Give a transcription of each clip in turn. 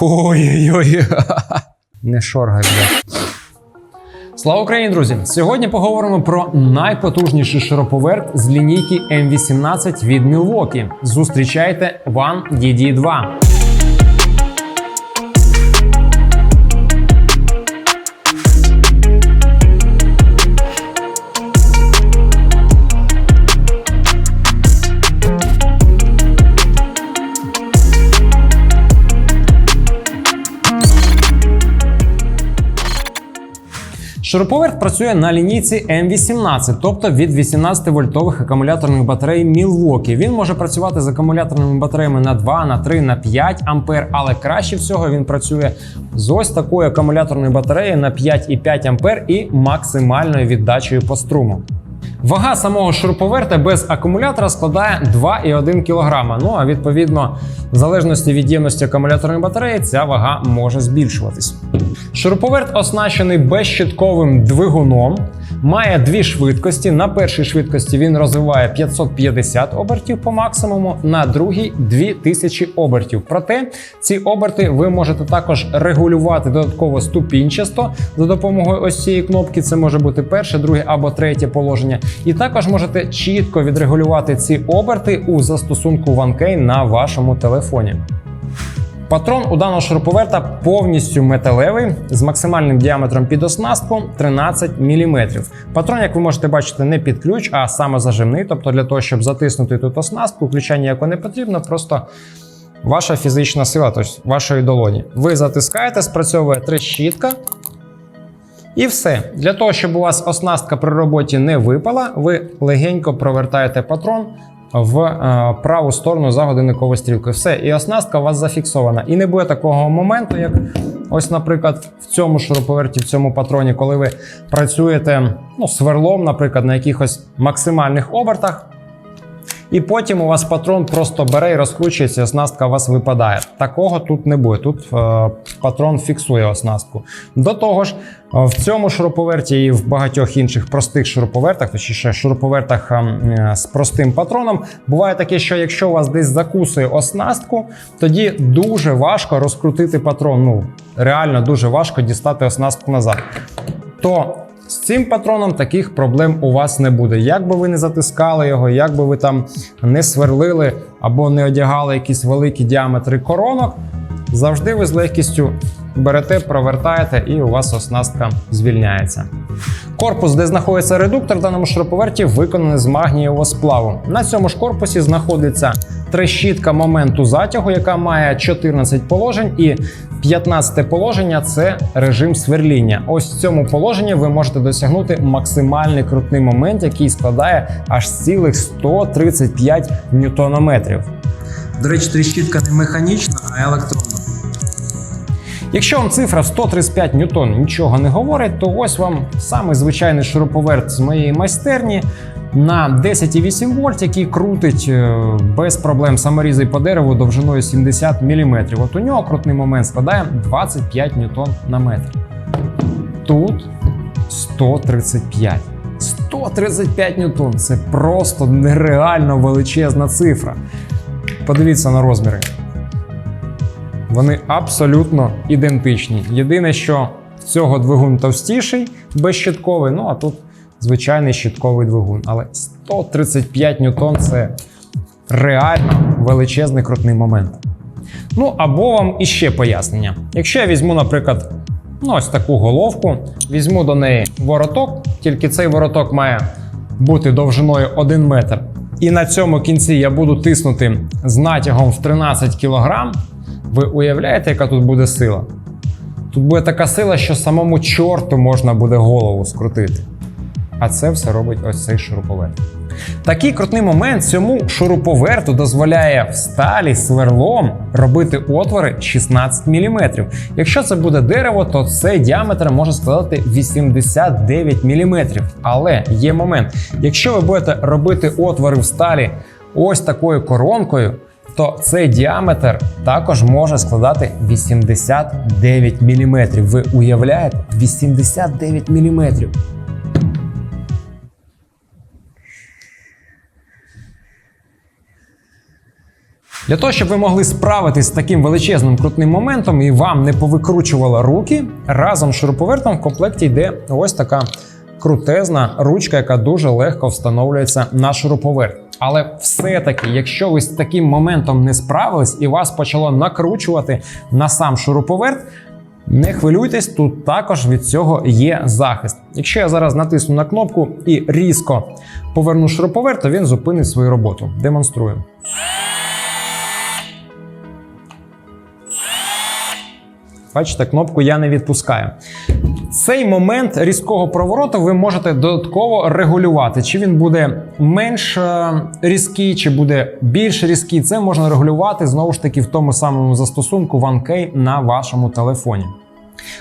Ой-ой-ой. Не шоргай. Слава Україні, друзі! Сьогодні поговоримо про найпотужніший шуруповерт з лінійки M18 від Milwaukee. Зустрічайте One DD2. Шуруповерт працює на лінійці M18, тобто від 18-вольтових акумуляторних батарей Milwaukee. Він може працювати з акумуляторними батареями на 2, на 3, на 5 ампер, але краще всього він працює з ось такою акумуляторною батареєю на 5,5 ампер і максимальною віддачею по струму. Вага самого шуруповерта без акумулятора складає 2,1 кг. Ну а відповідно, в залежності від ємності акумуляторної батареї, ця вага може збільшуватись. Шуруповерт оснащений безщитковим двигуном, має дві швидкості. На першій швидкості він розвиває 550 обертів по максимуму, на другій 2000 обертів. Проте ці оберти ви можете також регулювати додатково ступінчасто за допомогою ось цієї кнопки. Це може бути перше, друге або третє положення. І також можете чітко відрегулювати ці оберти у застосунку OneKey на вашому телефоні. Патрон у даного шуруповерта повністю металевий з максимальним діаметром під оснастку 13 мм. Патрон, як ви можете бачити, не під ключ, а саме зажимний. Тобто для того, щоб затиснути тут оснастку, ключа ніякого не потрібно, просто ваша фізична сила, тобто вашої долоні. Ви затискаєте, спрацьовує трещітка. І все. Для того, щоб у вас оснастка при роботі не випала, ви легенько провертаєте патрон в е, праву сторону за годинниковою стрілкою. Все, і оснастка у вас зафіксована. І не буде такого моменту, як ось, наприклад, в цьому шуруповерті, в цьому патроні, коли ви працюєте ну, сверлом, наприклад, на якихось максимальних обертах. І потім у вас патрон просто бере і розкручується, і оснастка у вас випадає. Такого тут не буде. Тут е, патрон фіксує оснастку. До того ж, в цьому шуруповерті і в багатьох інших простих шуруповертах, точніше шуруповертах е, з простим патроном, буває таке, що якщо у вас десь закусує оснастку, тоді дуже важко розкрутити патрон. Ну реально дуже важко дістати оснастку назад. То з цим патроном таких проблем у вас не буде. Як би ви не затискали його, як би ви там не сверлили або не одягали якісь великі діаметри коронок, завжди ви з легкістю берете, провертаєте, і у вас оснастка звільняється. Корпус, де знаходиться редуктор в даному шуруповерті, виконаний з магнієвого сплаву. На цьому ж корпусі знаходиться трещітка моменту затягу, яка має 14 положень, і 15 положення це режим сверління. Ось в цьому положенні ви можете досягнути максимальний крутний момент, який складає аж цілих 135 ньютонометрів. До речі, тріщітка не механічна, а електронна. Якщо вам цифра в 135 ньютон нічого не говорить, то ось вам самий звичайний шуруповерт з моєї майстерні на 10,8 вольт, який крутить е, без проблем саморізи по дереву довжиною 70 мм. От у нього крутний момент складає 25 ньютон на метр. Тут 135. 135 ньютон це просто нереально величезна цифра. Подивіться на розміри. Вони абсолютно ідентичні. Єдине, що в цього двигун товстіший, безщитковий, ну а тут звичайний щитковий двигун. Але 135 ньютон це реально величезний крутний момент. Ну або вам іще пояснення. Якщо я візьму, наприклад, ну ось таку головку, візьму до неї вороток, тільки цей вороток має бути довжиною 1 метр. І на цьому кінці я буду тиснути з натягом в 13 кг. Ви уявляєте, яка тут буде сила? Тут буде така сила, що самому чорту можна буде голову скрутити. А це все робить ось цей шуруповерт. Такий крутний момент цьому шуруповерту дозволяє в сталі сверлом робити отвори 16 мм. Якщо це буде дерево, то цей діаметр може складати 89 мм. Але є момент: якщо ви будете робити отвори в сталі ось такою коронкою, то цей діаметр також може складати 89 мм. Ви уявляєте? 89 мм. Для того, щоб ви могли справитись з таким величезним крутним моментом і вам не повикручувало руки, разом з шуруповертом в комплекті йде ось така крутезна ручка, яка дуже легко встановлюється на шуруповерт. Але все-таки, якщо ви з таким моментом не справились і вас почало накручувати на сам шуруповерт, не хвилюйтесь, тут також від цього є захист. Якщо я зараз натисну на кнопку і різко поверну шуруповерт, то він зупинить свою роботу. Демонструю. Бачите, кнопку я не відпускаю. Цей момент різкого провороту ви можете додатково регулювати. Чи він буде менш е, різкий, чи буде більш різкий. Це можна регулювати знову ж таки в тому самому застосунку OneKey на вашому телефоні.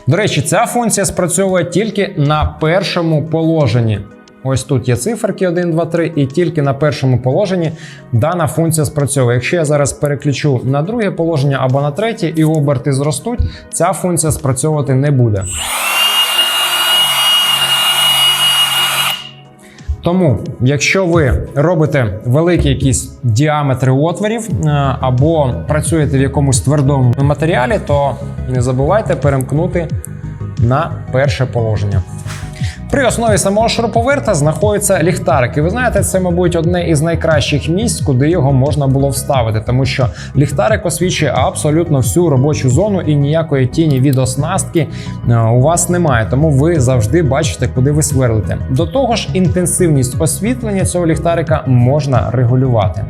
До речі, ця функція спрацьовує тільки на першому положенні. Ось тут є циферки 1, 2, 3, і тільки на першому положенні дана функція спрацьовує. Якщо я зараз переключу на друге положення або на третє, і оберти зростуть, ця функція спрацьовувати не буде. Тому, якщо ви робите великі якісь діаметри отворів е, або працюєте в якомусь твердому матеріалі, то не забувайте перемкнути на перше положення. При основі самого шуруповерта знаходиться ліхтарик. І ви знаєте, це, мабуть, одне із найкращих місць, куди його можна було вставити, тому що ліхтарик освічує абсолютно всю робочу зону і ніякої тіні від оснастки е, у вас немає. Тому ви завжди бачите, куди ви сверлите. До того ж, інтенсивність освітлення цього ліхтарика можна регулювати.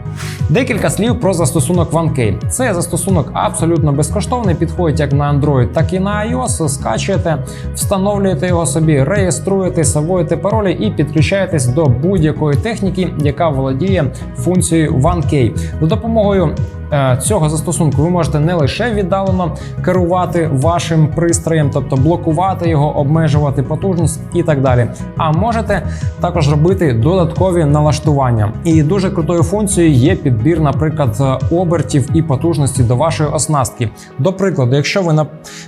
Декілька слів про застосунок OneKey. Це застосунок абсолютно безкоштовний, підходить як на Android, так і на iOS. Скачуєте, встановлюєте його собі, реєструєте, вводите паролі і підключаєтесь до будь-якої техніки, яка володіє функцією OneKey. За допомогою цього застосунку ви можете не лише віддалено керувати вашим пристроєм, тобто блокувати його, обмежувати потужність і так далі. А можете також робити додаткові налаштування. І дуже крутою функцією є підбір, наприклад, обертів і потужності до вашої оснастки. До прикладу, якщо ви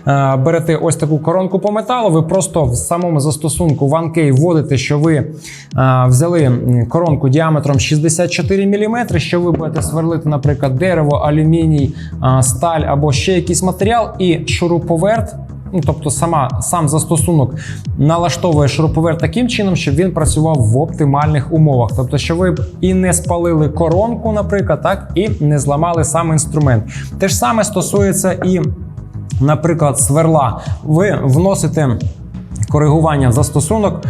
е, берете ось таку коронку по металу, ви просто в самому застосунку OneKey вводите, що ви е, взяли коронку діаметром 64 мм, що ви будете сверлити, наприклад, дерево, алюміній, е, сталь або ще якийсь матеріал, і шуруповерт. Ну, тобто сама сам застосунок налаштовує шуруповерт таким чином, щоб він працював в оптимальних умовах. Тобто, що ви б і не спалили коронку, наприклад, так і не зламали сам інструмент. Те ж саме стосується і, наприклад, сверла. Ви вносите коригування в застосунок.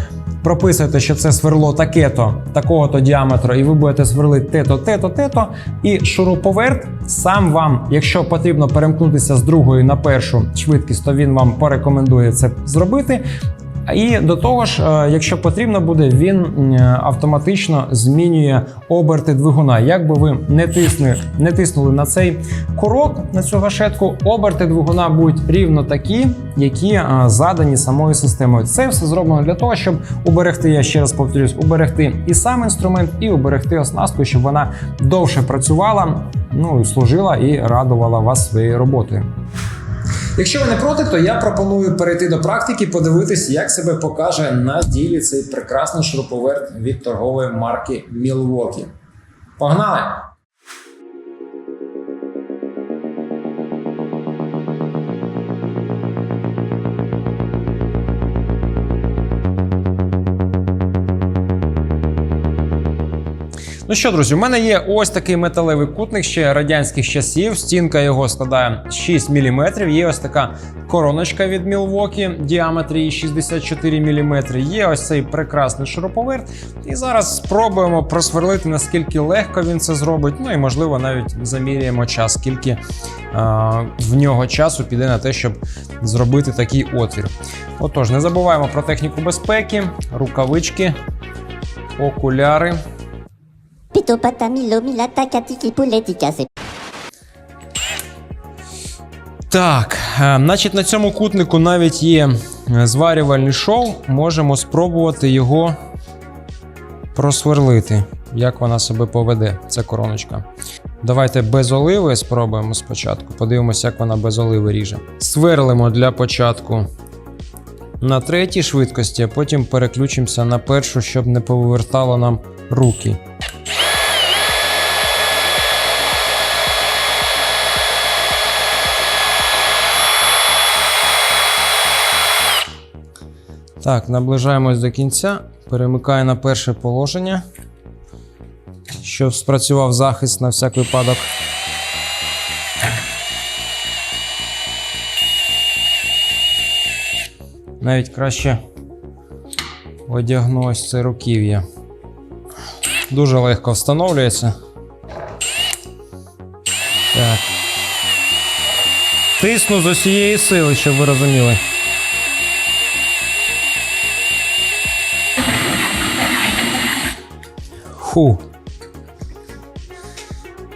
Прописуєте, що це сверло таке-то, такого-то діаметру, і ви будете сверлити те-то, те-то, те-то. І шуруповерт сам вам, якщо потрібно перемкнутися з другої на першу швидкість, то він вам порекомендує це зробити. І до того ж, е, якщо потрібно буде, він е, автоматично змінює оберти двигуна. Як би ви не тиснули, не тиснули на цей курок, на цю гашетку, оберти двигуна будуть рівно такі, які е, задані самою системою. Це все зроблено для того, щоб уберегти, я ще раз повторюсь, уберегти і сам інструмент, і уберегти оснастку, щоб вона довше працювала, ну служила і радувала вас своєю роботою. Якщо ви не проти, то я пропоную перейти до практики, подивитись, як себе покаже на ділі цей прекрасний шуруповерт від торгової марки Milwaukee. Погнали! Ну що, друзі, у мене є ось такий металевий кутник ще радянських часів. Стінка його складає 6 мм. Є ось така короночка від Milwaukee, діаметр її 64 мм. Є ось цей прекрасний шуруповерт. І зараз спробуємо просверлити, наскільки легко він це зробить. Ну і можливо навіть заміряємо час, скільки а, в нього часу піде на те, щоб зробити такий отвір. Отож, не забуваємо про техніку безпеки, рукавички, окуляри. Pito milata katiki puletica se Так, е, значить, на цьому кутнику навіть є е, зварювальний шов. Можемо спробувати його просверлити. Як вона себе поведе, ця короночка. Давайте без оливи спробуємо спочатку. Подивимося, як вона без оливи ріже. Сверлимо для початку на третій швидкості, а потім переключимося на першу, щоб не повертало нам руки. Так, наближаємось до кінця. Перемикаю на перше положення, щоб спрацював захист на всяк випадок. Навіть краще одягну ось це руків'я. Дуже легко встановлюється. Так. Тисну з усієї сили, щоб ви розуміли. Фу.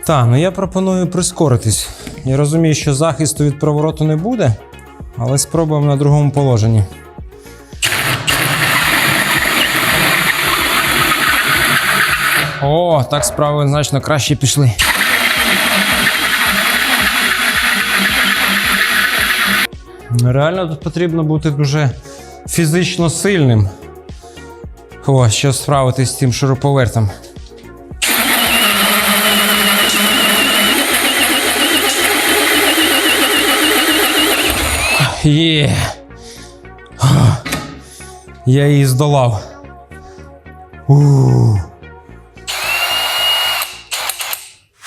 Так, ну я пропоную прискоритись. Я розумію, що захисту від провороту не буде, але спробуємо на другому положенні. О, так справи значно краще пішли. Реально тут потрібно бути дуже фізично сильним. О, щоб справитись з цим шуруповертом. Є. Я її здолав. У.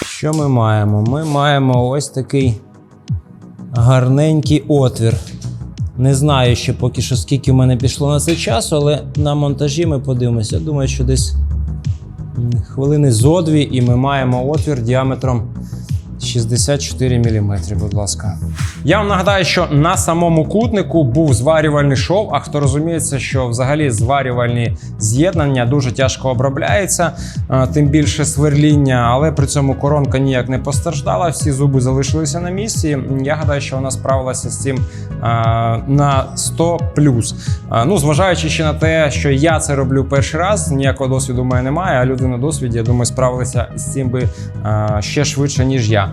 Що ми маємо? Ми маємо ось такий гарненький отвір. Не знаю ще поки що скільки в мене пішло на це часу, але на монтажі ми подивимося. Думаю, що десь хвилини зо дві, і ми маємо отвір діаметром 64 мм, будь ласка. Я вам нагадаю, що на самому кутнику був зварювальний шов. А хто розуміється, що взагалі зварювальні з'єднання дуже тяжко обробляються, тим більше сверління, але при цьому коронка ніяк не постраждала, всі зуби залишилися на місці. Я гадаю, що вона справилася з цим на 100 А, Ну, зважаючи ще на те, що я це роблю перший раз, ніякого досвіду в мене немає, а люди на досвіді, я думаю, справилися з цим би ще швидше, ніж я.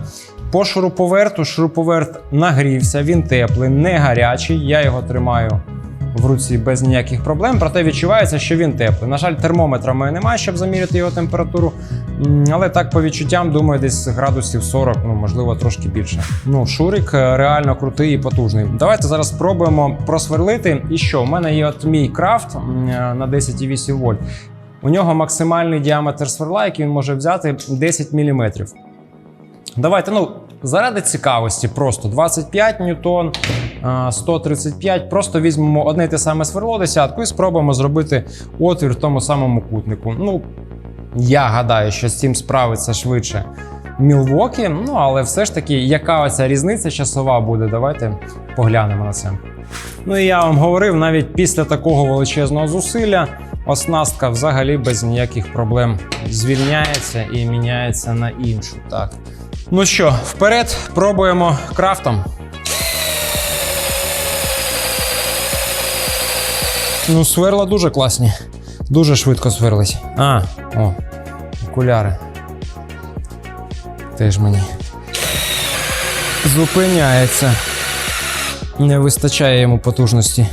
По шуруповерту шуруповерт нагрівся, він теплий, не гарячий. Я його тримаю в руці без ніяких проблем, проте відчувається, що він теплий. На жаль, термометра в мене немає, щоб заміряти його температуру. Але так по відчуттям, думаю, десь градусів 40, ну можливо, трошки більше. Ну, шурик е, реально крутий і потужний. Давайте зараз спробуємо просверлити. І що? У мене є от мій крафт е, на 10,8 вольт. У нього максимальний діаметр сверла, який він може взяти 10 мм. Давайте, ну, заради цікавості, просто 25 ньютон, 135. Просто візьмемо одне й те саме сверло десятку і спробуємо зробити отвір в тому самому кутнику. Ну, я гадаю, що з цим справиться швидше Мілвокі. Ну, але все ж таки, яка оця різниця часова буде, давайте поглянемо на це. Ну і я вам говорив, навіть після такого величезного зусилля оснастка взагалі без ніяких проблем звільняється і міняється на іншу. Так. Ну що, вперед, пробуємо крафтом. Ну, сверла дуже класні. Дуже швидко сверлись. А, о, окуляри. Теж мені. Зупиняється. Не вистачає йому потужності.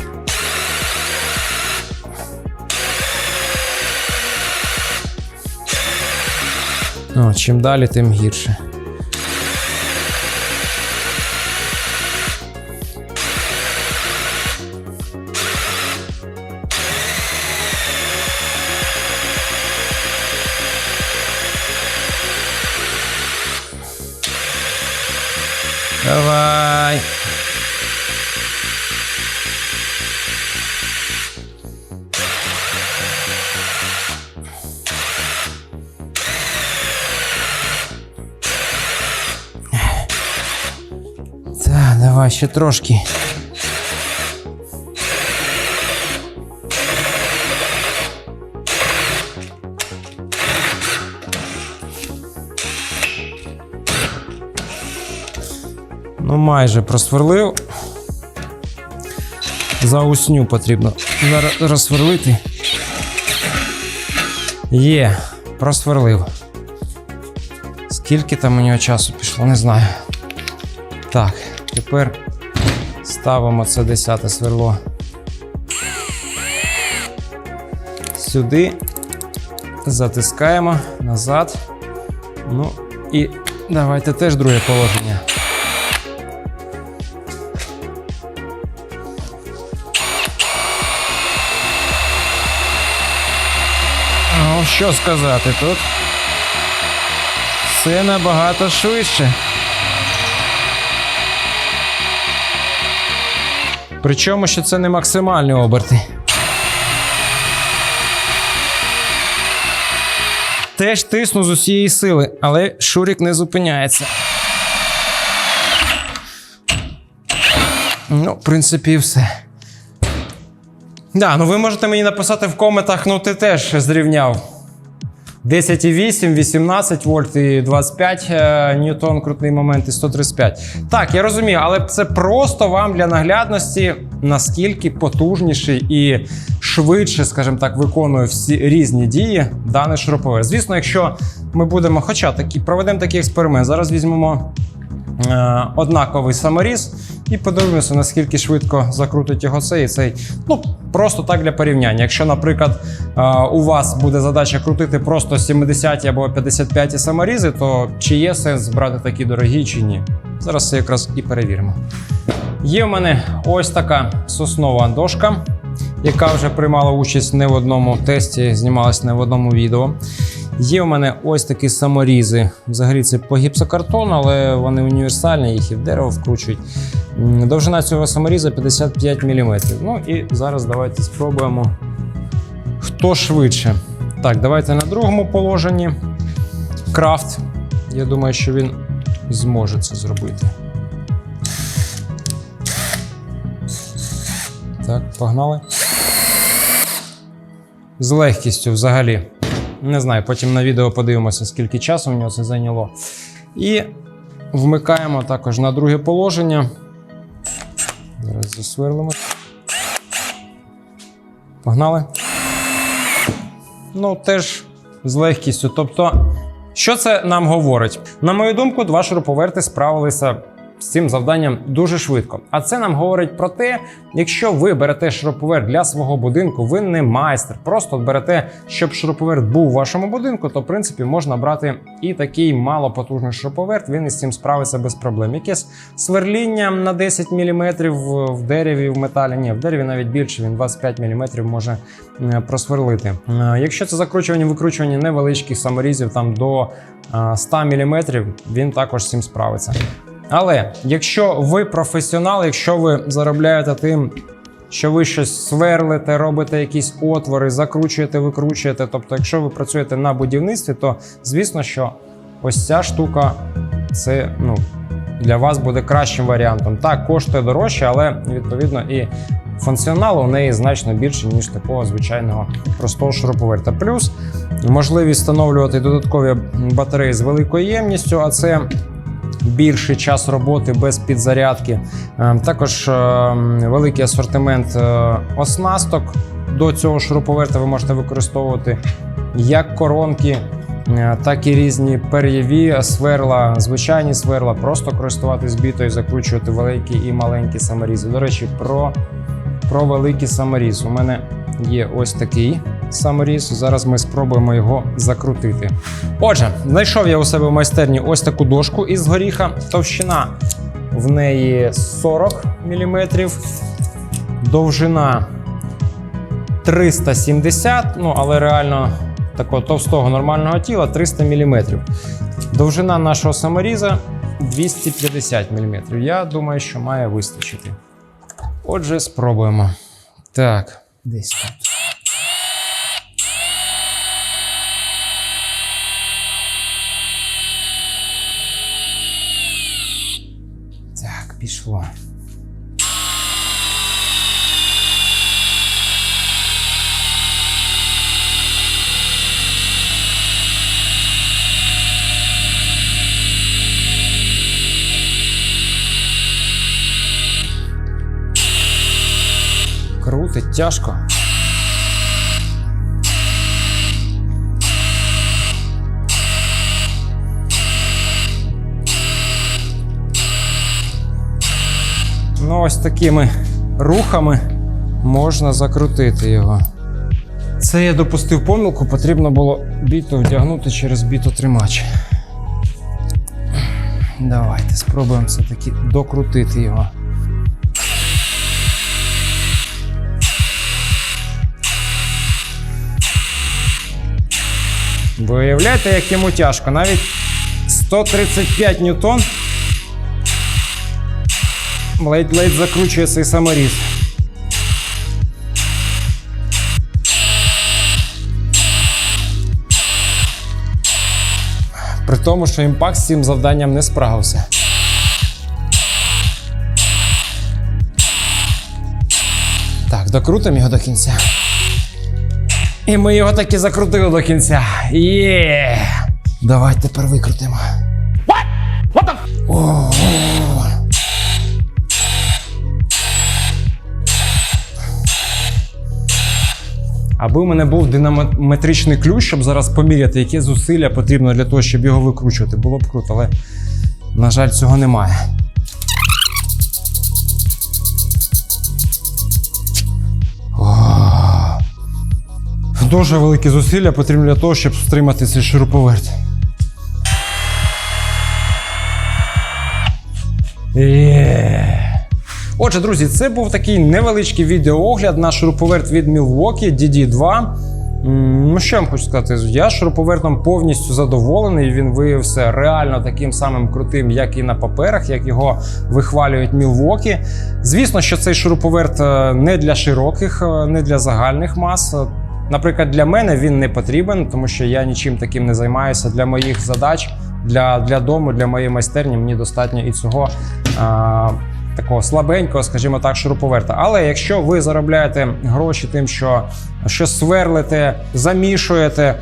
О, чим далі, тим гірше. Давай ще трошки. Ну, майже просверлив. Заусню потрібно зараз розсверлити. Є, просверлив. Скільки там у нього часу пішло, не знаю. Так, Тепер ставимо це 10 сверло сюди, затискаємо назад. Ну і давайте теж друге положення. Ну, що сказати тут? Все набагато швидше. Причому, що це не максимальні оберти. Теж тисну з усієї сили, але Шурік не зупиняється. Ну, в принципі, все. Да, ну ви можете мені написати в коментах, ну ти теж зрівняв. 10,8, 18 вольт і 25 е, ньютон крутний момент і 135. Так, я розумію, але це просто вам для наглядності, наскільки потужніший і швидше, скажімо так, виконує всі різні дії даний шуруповерт. Звісно, якщо ми будемо, хоча такі, проведемо такий експеримент, зараз візьмемо однаковий саморіз і подивимося, наскільки швидко закрутить його цей і цей. Ну, просто так для порівняння. Якщо, наприклад, е, у вас буде задача крутити просто 70 або 55 саморізи, то чи є сенс брати такі дорогі, чи ні? Зараз це якраз і перевіримо. Є в мене ось така соснова дошка, яка вже приймала участь не в одному тесті, знімалась не в одному відео. Є в мене ось такі саморізи. Взагалі це по гіпсокартону, але вони універсальні, їх і в дерево вкручують. Довжина цього саморіза 55 мм. Ну і зараз давайте спробуємо. Хто швидше? Так, давайте на другому положенні. Крафт. Я думаю, що він зможе це зробити. Так, погнали. З легкістю взагалі. Не знаю, потім на відео подивимося, скільки часу в нього це зайняло. І вмикаємо також на друге положення. Зараз засверлимо. Погнали. Ну, теж з легкістю. Тобто, що це нам говорить? На мою думку, два шуруповерти справилися з цим завданням дуже швидко. А це нам говорить про те, якщо ви берете шуруповерт для свого будинку, ви не майстер. Просто берете, щоб шуруповерт був у вашому будинку, то в принципі можна брати і такий малопотужний шуруповерт, він із цим справиться без проблем. Якесь сверління на 10 мм в дереві, в металі. Ні, в дереві навіть більше, він 25 мм може е, просверлити. Е, Якщо це закручування, викручування невеличких саморізів там до е, 100 мм, він також з цим справиться. Але якщо ви професіонал, якщо ви заробляєте тим, що ви щось сверлите, робите якісь отвори, закручуєте, викручуєте. Тобто, якщо ви працюєте на будівництві, то звісно, що ось ця штука це ну, для вас буде кращим варіантом. Так, коштує дорожче, але відповідно і функціоналу у неї значно більше, ніж такого звичайного простого шуруповерта. Плюс можливість встановлювати додаткові батареї з великою ємністю, а це більший час роботи без підзарядки. Е, Також е, великий асортимент е, оснасток до цього шуруповерта ви можете використовувати як коронки, е, так і різні пер'єві сверла, звичайні сверла, просто користуватись бітою, закручувати великі і маленькі саморізи. До речі, про, про великий саморіз. У мене є ось такий саморіз. Зараз ми спробуємо його закрутити. Отже, знайшов я у себе в майстерні ось таку дошку із горіха. Товщина в неї 40 мм, довжина 370, ну але реально такого товстого нормального тіла 300 мм. Довжина нашого саморіза 250 мм. Я думаю, що має вистачити. Отже, спробуємо. Так, десь. Так, пішло. Крутить тяжко. Ну, ось такими рухами можна закрутити його. Це я допустив помилку, потрібно було біту вдягнути через бітотримач. Давайте спробуємо все-таки докрутити його. Виявляєте, як йому тяжко. Навіть 135 ньютон ледь-ледь закручує цей саморіз. При тому, що імпакт з цим завданням не справився. Так, докрутимо його до кінця. І ми його таки закрутили до кінця. Є! Давай тепер викрутимо. What? What the? О. Аби у мене був динамометричний ключ, щоб зараз поміряти, які зусилля потрібно для того, щоб його викручувати, було б круто, але, на жаль, цього немає. Дуже великі зусилля потрібні для того, щоб стримати цей шуруповерт. Є. Отже, друзі, це був такий невеличкий відеоогляд на шуруповерт від Milwaukee DD2. Ну, що я вам хочу сказати? Я шуруповертом повністю задоволений. Він виявився реально таким самим крутим, як і на паперах, як його вихвалюють Milwaukee. Звісно, що цей шуруповерт е, не для широких, е, не для загальних мас. Е, Наприклад, для мене він не потрібен, тому що я нічим таким не займаюся для моїх задач, для, для дому, для моєї майстерні. Мені достатньо і цього. А, Такого слабенького, скажімо так, шуруповерта. Але якщо ви заробляєте гроші тим, що щось сверлите, замішуєте,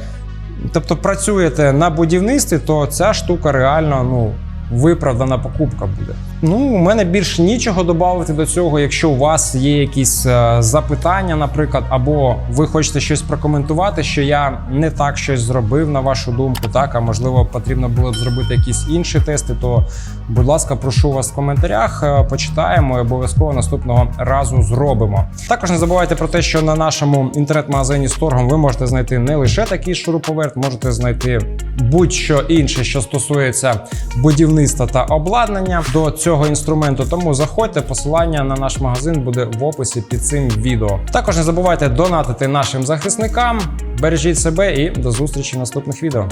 тобто працюєте на будівництві, то ця штука реально ну, виправдана покупка буде. Ну, у мене більше нічого додати до цього. Якщо у вас є якісь е, запитання, наприклад, або ви хочете щось прокоментувати, що я не так щось зробив, на вашу думку, так, а можливо, потрібно було б зробити якісь інші тести, то, будь ласка, прошу вас в коментарях, е, почитаємо і обов'язково наступного разу зробимо. Також не забувайте про те, що на нашому інтернет-магазині Сторгом ви можете знайти не лише такий шуруповерт, можете знайти будь-що інше, що стосується будівництва та обладнання до цього інструменту. Тому заходьте, посилання на наш магазин буде в описі під цим відео. Також не забувайте донатити нашим захисникам. Бережіть себе і до зустрічі в наступних відео.